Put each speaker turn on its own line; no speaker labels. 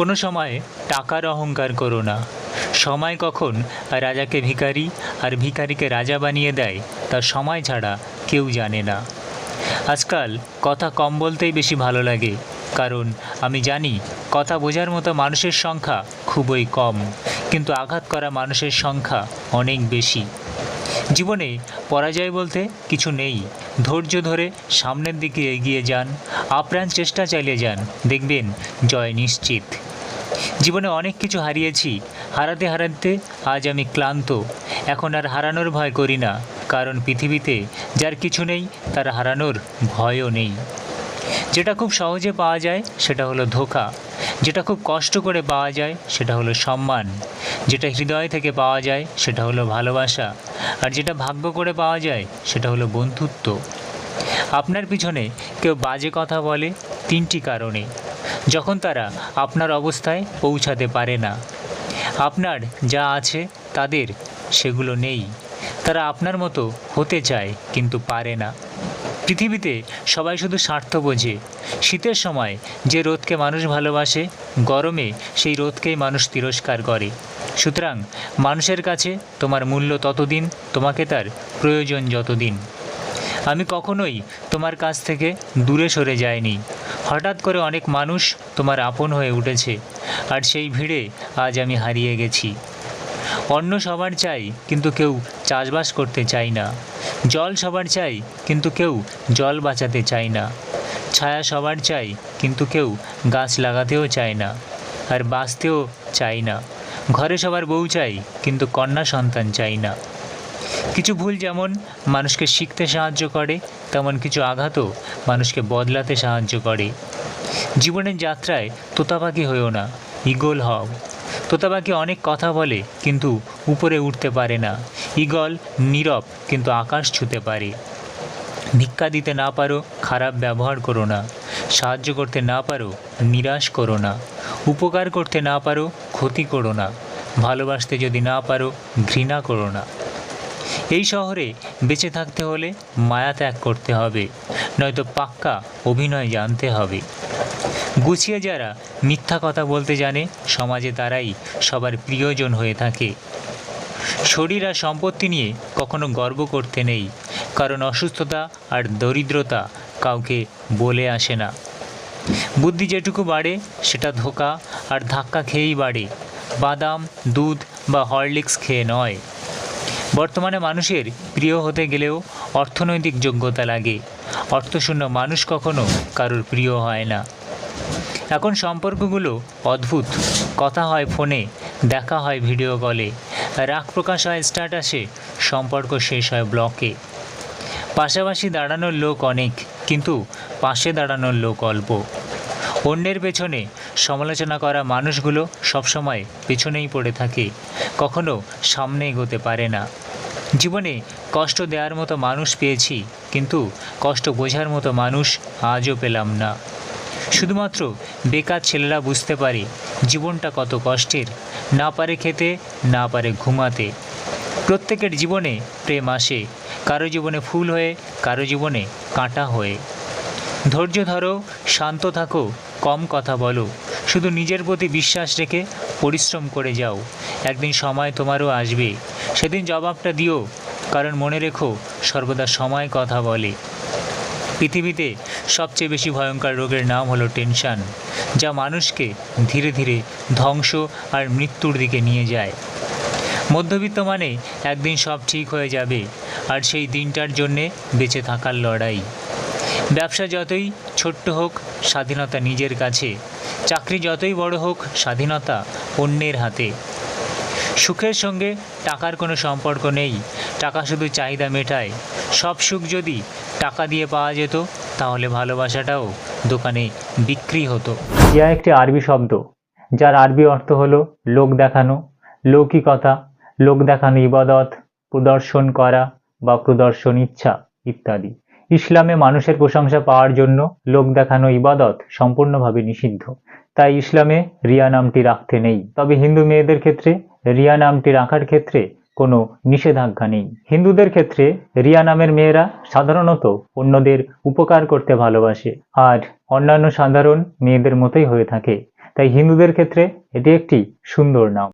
কোনো সময় টাকার অহংকার করো না। সময় কখন রাজাকে ভিখারি আর ভিখারিকে রাজা বানিয়ে দেয়, তা সময় ছাড়া কেউ জানে না। আজকাল কথা কম বলতেই বেশি ভালো লাগে, কারণ আমি জানি কথা বোঝার মতো মানুষের সংখ্যা খুবই কম, কিন্তু আঘাত করা মানুষের সংখ্যা অনেক বেশি। জীবনে পরাজয় বলতে কিছু নেই, ধৈর্য ধরে সামনের দিকে এগিয়ে যান, আপ্রাণ চেষ্টা চালিয়ে যান, দেখবেন জয় নিশ্চিত। জীবনে অনেক কিছু হারিয়েছি। হারাতে হারাতে আজ আমি ক্লান্ত। এখন আর হারানোর ভয় করি না, কারণ পৃথিবীতে যার কিছু নেই, তার হারানোর ভয়ও নেই। যেটা খুব সহজে পাওয়া যায়, সেটা হলো ধোকা। যেটা খুব কষ্ট করে পাওয়া যায়, সেটা হলো সম্মান। যেটা হৃদয় থেকে পাওয়া যায়, সেটা হলো ভালোবাসা। আর যেটা ভাগ্য করে পাওয়া যায়, সেটা হলো বন্ধুত্ব। আপনার পিছনে কেউ বাজে কথা বলে তিনটি কারণে। যখন তারা আপনার অবস্থায় পৌঁছাতে পারে না। আপনার যা আছে তাদের সেগুলো নেই। তারা আপনার মতো হতে চায় কিন্তু পারে না। পৃথিবীতে সবাই শুধু স্বার্থ বোঝে। শীতের সময় যে রোদকে মানুষ ভালোবাসে, গরমে সেই রোদকেই মানুষ তিরস্কার করে। সুতরাং মানুষের কাছে তোমার মূল্য ততদিন, তোমাকে তার প্রয়োজন যতদিন। আমি কখনোই তোমার কাছ থেকে দূরে সরে যাইনি। হঠাৎ করে অনেক মানুষ তোমার আপন হয়ে উঠেছে, আর সেই ভিড়ে আজ আমি হারিয়ে গেছি। অন্য সবার চাই, কিন্তু কেউ চাষবাস করতে চায় না। জল সবার চাই, কিন্তু কেউ জল বাঁচাতে চায় না। ছায়া সবার চাই, কিন্তু কেউ গাছ লাগাতেও চায় না, আর বাঁচতেও চায় না। ঘরে সবার বউ চাই, কিন্তু কন্যা সন্তান চাই না। কিছু ভুল যেমন মানুষকে শিখতে সাহায্য করে, তেমন কিছু আঘাতও মানুষকে বদলাতে সাহায্য করে। জীবনের যাত্রায় তোতাপাখি হয়েও না ইগল হও। তোতাপাখি অনেক কথা বলে কিন্তু উপরে উঠতে পারে না। ইগল নীরব কিন্তু আকাশ ছুঁতে পারে। ভিক্ষা দিতে না পারো, খারাপ ব্যবহার করো না। সাহায্য করতে না পারো, নিরাশ করো না। উপকার করতে না পারো, ক্ষতি করো না। ভালোবাসতে যদি না পারো, ঘৃণা করো না। এই শহরে বেঁচে থাকতে হলে মায়া ত্যাগ করতে হবে, নয়তো পাক্কা অভিনয় জানতে হবে। গুছিয়ে যারা মিথ্যা কথা বলতে জানে, সমাজে তারাই সবার প্রিয়জন হয়ে থাকে। শরীর আর সম্পত্তি নিয়ে কখনো গর্ব করতে নেই, কারণ অসুস্থতা আর দরিদ্রতা কাউকে বলে আসে না। বুদ্ধি যেটুকু বাড়ে, সেটা ধোকা আর ধাক্কা খেয়েই বাড়ে। বাদাম, দুধ বা হরলিক্স খেয়ে নয়। বর্তমানে মানুষের প্রিয় হতে গেলেও অর্থনৈতিক যোগ্যতা লাগে। অর্থশূন্য মানুষ কখনো কারোর প্রিয় হয় না। এখন সম্পর্কগুলো অদ্ভুত। কথা হয় ফোনে, দেখা হয় ভিডিও কলে। রাগ প্রকাশ হয় স্ট্যাটাসে, সম্পর্ক শেষ হয় ব্লকে। পাশাপাশি দাঁড়ানোর লোক অনেক, কিন্তু পাশে দাঁড়ানোর লোক অল্প। অন্যের পেছনে সমালোচনা করা মানুষগুলো সবসময় পেছনেই পড়ে থাকে। কখনো সামনে এগোতে পারে না। জীবনে কষ্ট দেওয়ার মতো মানুষ পেয়েছি, কিন্তু কষ্ট বোঝার মতো মানুষ আজও পেলাম না। শুধুমাত্র বেকার ছেলেরা বুঝতে পারে জীবনটা কত কষ্টের, না পারে খেতে, না পারে ঘুমাতে। প্রত্যেকের জীবনে প্রেম আসে, কারও জীবনে ফুল হয়ে, কারও জীবনে কাঁটা হয়ে। ধৈর্য ধরো, শান্ত থাকো, কম কথা বলো, শুধু নিজের প্রতি বিশ্বাস রেখে পরিশ্রম করে যাও। একদিন সময় তোমারও আসবে। সেদিন জবাবটা দিও, কারণ মনে রেখো সর্বদা সময় কথা বলে। পৃথিবীতে সবচেয়ে বেশি ভয়ঙ্কর রোগের নাম হলো টেনশন, যা মানুষকে ধীরে ধীরে ধ্বংস আর মৃত্যুর দিকে নিয়ে যায়। মধ্যবিত্ত মানে একদিন সব ঠিক হয়ে যাবে, আর সেই দিনটার জন্যে বেঁচে থাকার লড়াই। ব্যবসা যতই ছোট্ট হোক, স্বাধীনতা নিজের কাছে চাকরি যতই বড় হোক, স্বাধীনতা অন্যের হাতে। সুখের সঙ্গে টাকার কোনো সম্পর্ক নেই, টাকা শুধু চাহিদা মেটায়। সব সুখ যদি টাকা দিয়ে পাওয়া যেত, তাহলে ভালোবাসাটাও দোকানে বিক্রি হতো। ইয়া একটি আরবি শব্দ, যার আরবি অর্থ হলো লোক দেখানো, লৌকিকতা, লোক দেখানো ইবাদত, প্রদর্শন করা বা প্রদর্শন ইচ্ছা, ইত্যাদি। ইসলামে মানুষের প্রশংসা পাওয়ার জন্য লোক দেখানো ইবাদত সম্পূর্ণভাবে নিষিদ্ধ। তাই ইসলামে রিয়া নামটি রাখতে নেই। তবে হিন্দু মেয়েদের ক্ষেত্রে রিয়া নামটি রাখার ক্ষেত্রে কোনো নিষেধাজ্ঞা নেই। হিন্দুদের ক্ষেত্রে রিয়া নামের মেয়েরা সাধারণত অন্যদের উপকার করতে ভালোবাসে আর অন্যান্য সাধারণ মেয়েদের মতোই হয়ে থাকে। তাই হিন্দুদের ক্ষেত্রে এটি একটি সুন্দর নাম।